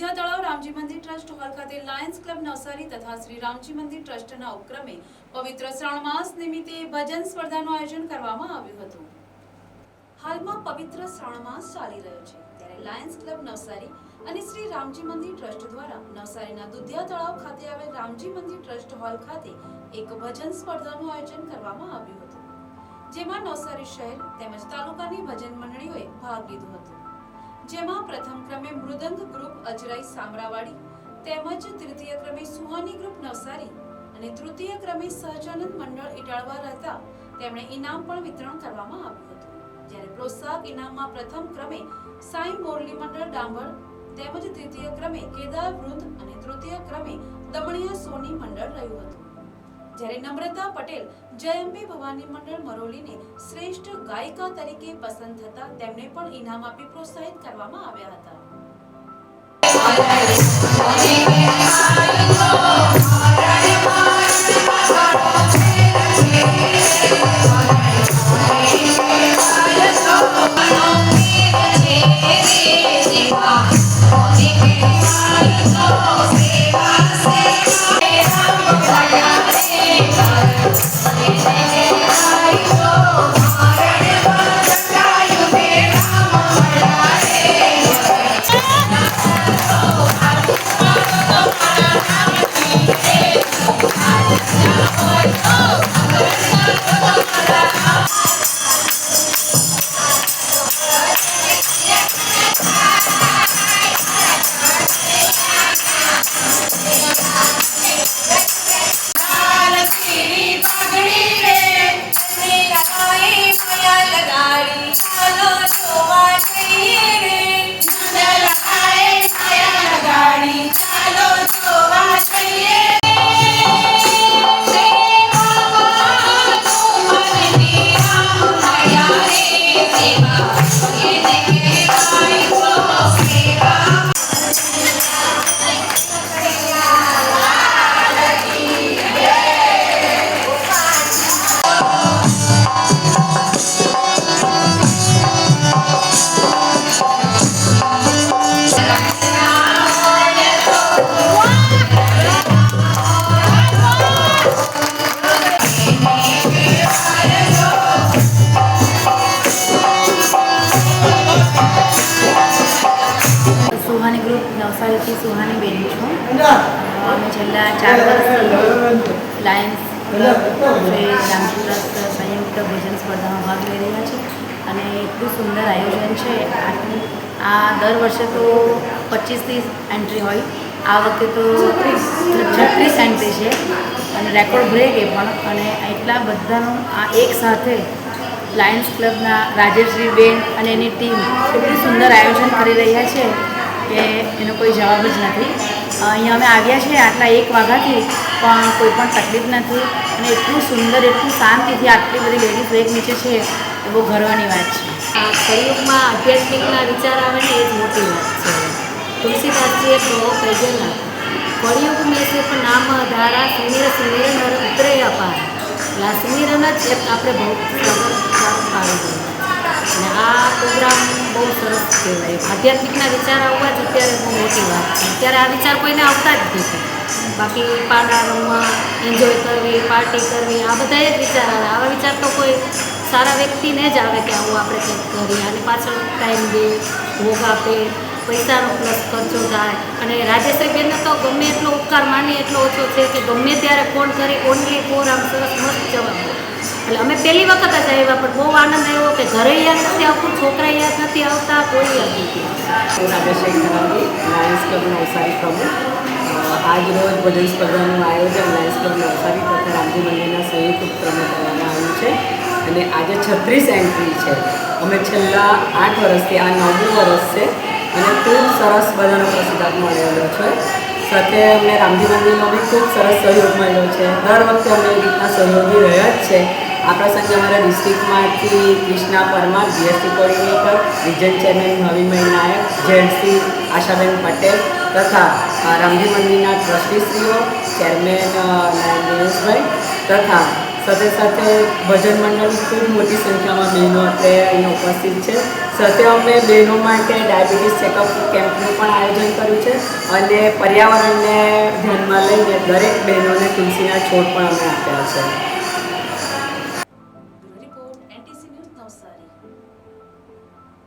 દુધિયા તળાવ રામજી મંદિર trust hall ખાતે Lions club Navsari તથા શ્રી રામજી મંદિર ટ્રસ્ટના ઉપક્રમે પવિત્ર શ્રાવણ માસ નિમિત્તે ભજન સ્પર્ધાનું આયોજન કરવામાં આવ્યું હતું. હાલમાં પવિત્ર શ્રાવણ માસ ચાલી રહ્યો છે. ત્યારે લાયન્સ ક્લબ નવસારી અને શ્રી રામજી મંદિર ટ્રસ્ટ દ્વારા નવસારીના દુધિયા તળાવ ખાતે આવેલ રામજી મંદિર ટ્રસ્ટ હોલ ખાતે એક ભજન સ્પર્ધાનું આયોજન કરવામાં આવ્યું હતું. જેમાં નવસારી શહેર તેમજ તાલુકાની ભજન મંડળીઓએ ભાગ લીધો હતો. જેમાં પ્રથમ ક્રમે મૃદંગ ગ્રુપ અજરાઈ સામરાવાડી, તેમજ તૃતીય ક્રમે સુહાની ગ્રુપ નવસારી અને તૃતીય ક્રમે સહજાનંદ મંડળ ઇટાળવા રહેતા તેમણે ઇનામ પણ વિતરણ કરવામાં આવ્યું હતું. જ્યારે પ્રોત્સાહક ઇનામમાં પ્રથમ ક્રમે સાઈ મોરલી મંડળ ડાંભર તેમજ તૃતીય ક્રમે કેદાર વૃંદ અને તૃતીય ક્રમે દમણિયા સોની મંડળ રહ્યું હતું. જ્યારે નમ્રતા પટેલ જયંબી ભવાની મંડળ મરોલીને શ્રેષ્ઠ ગાયિકા તરીકે પસંદ થતા તેમને પણ ઇનામ આપી પ્રોત્સાહિત કરવામાં આવ્યા હતા. ગ્રુપ સુહાની બેન છું. અમે છેલ્લા ચાર વર્ષથી લાયન્સ ટ્રસ્ટ સંયુક્ત ભોજન સ્પર્ધામાં ભાગ લઈ રહ્યા છે અને એટલું સુંદર આયોજન છે. આટલી આ દર વર્ષે તો પચીસથી એન્ટ્રી હોય. આ વખતે તો છત્રીસ એન્ટ્રી છે અને રેકોર્ડ બ્રેક એ પણ. અને એટલા બધાનું આ એક સાથે લાયન્સ ક્લબના રાજેશ્રી બેન અને એની ટીમ એટલું સુંદર આયોજન કરી રહ્યા છે કે એનો કોઈ જવાબ જ નથી. અહીંયા અમે આવ્યા છીએ આટલા એક વાગ્યાથી, પણ કોઈ પણ તકલીફ નથી. અને એટલું સુંદર, એટલું શાંતિથી આટલી બધી લેડીઝ એક નીચે છે, એ બહુ ગર્વની વાત છે. કળિયુગમાં આધ્યાત્મિકના વિચાર આવે ને, એ જ મોટી વાત છે. તુલસીદાસજીએ કહો કહેલા કળિયુગ મેં સિર્ફ નામ ધારા, સુમિર સુમિર નર ઉતરે અપાર. એટલે આ સુમિરન જ એક આપણે બહુ પાડી દઈએ. અને આ પ્રોગ્રામ બહુ સરસ કહેવાય. આધ્યાત્મિકના વિચાર આવવા જ અત્યારે બહુ મોટી વાત છે. અત્યારે આ વિચાર કોઈને આવતા જ નથી. બાકી પાડા રમવા એન્જોય કરવી પાર્ટી કરવી, આ બધા જ વિચાર આવે. આવા વિચાર તો કોઈ સારા વ્યક્તિને જ આવે કે આવું આપણે કંઈક કરીએ. અને પાછળ ટાઈમ દે ભોગ આપે પૈસાનો પ્લસ ખર્ચો થાય. અને રાજેશ્રી બેનને તો ગમે એટલો ઉપકાર માની એટલો ઓછો છે કે ગમે ત્યારે ફોન કરી, ઓનલી ફોર આમ સરસ મસ્ત જવાબ. એટલે અમે પહેલી વખત જ આવ્યા, પણ બહુ આનંદ આવ્યો કે ઘરે યાદ નથી આવતું છોકરા યાદ નથી આવતા, કોઈ યાદ નથી લાયન્સ ક્લબ નવસારી પ્રમુખ. આજ રોજ ભજન સ્પર્ધાનું આયોજન લાયન્સ ક્લબ નવસારી તથા રામજી મંદિરના સંયુક્ત ઉપક્રમે કરવામાં આવ્યું છે. અને આજે છત્રીસ એન્ટ્રી છે. અમે છેલ્લા આઠ વર્ષથી, આ નવમું વર્ષ છે. અને ખૂબ સરસ બધાનો પ્રતિસાદ મળેલો છે. સાથે અમને રામજી મંદિરનો બી ખૂબ સરસ સહયોગ મળ્યો છે. દર વખતે અમે એ રીતના સહયોગી રહ્યા જ છે. આ પ્રસંગે અમારા ડિસ્ટ્રિક્ટમાંથી Krishna Parmar GST coordinator region chairman Navinbhai Naik Jayantsinh Ashaben Patel તથા રામજી મંદિરના ટ્રસ્ટીશ્રીઓ ચેરમેન અ, દિનેશભાઈ તથા સાથે સાથે ભજન મંડળ ખૂબ મોટી સંખ્યામાં બહેનો અત્યારે અહીંયા ઉપસ્થિત છે. સાથે અમે બહેનો માટે ડાયાબિટીસ ચેકઅપ કેમ્પનું પણ આયોજન કર્યું છે અને પર્યાવરણને ધ્યાનમાં લઈને દરેક બહેનોને તુલસીના છોડ પણ અમે આપ્યા છે.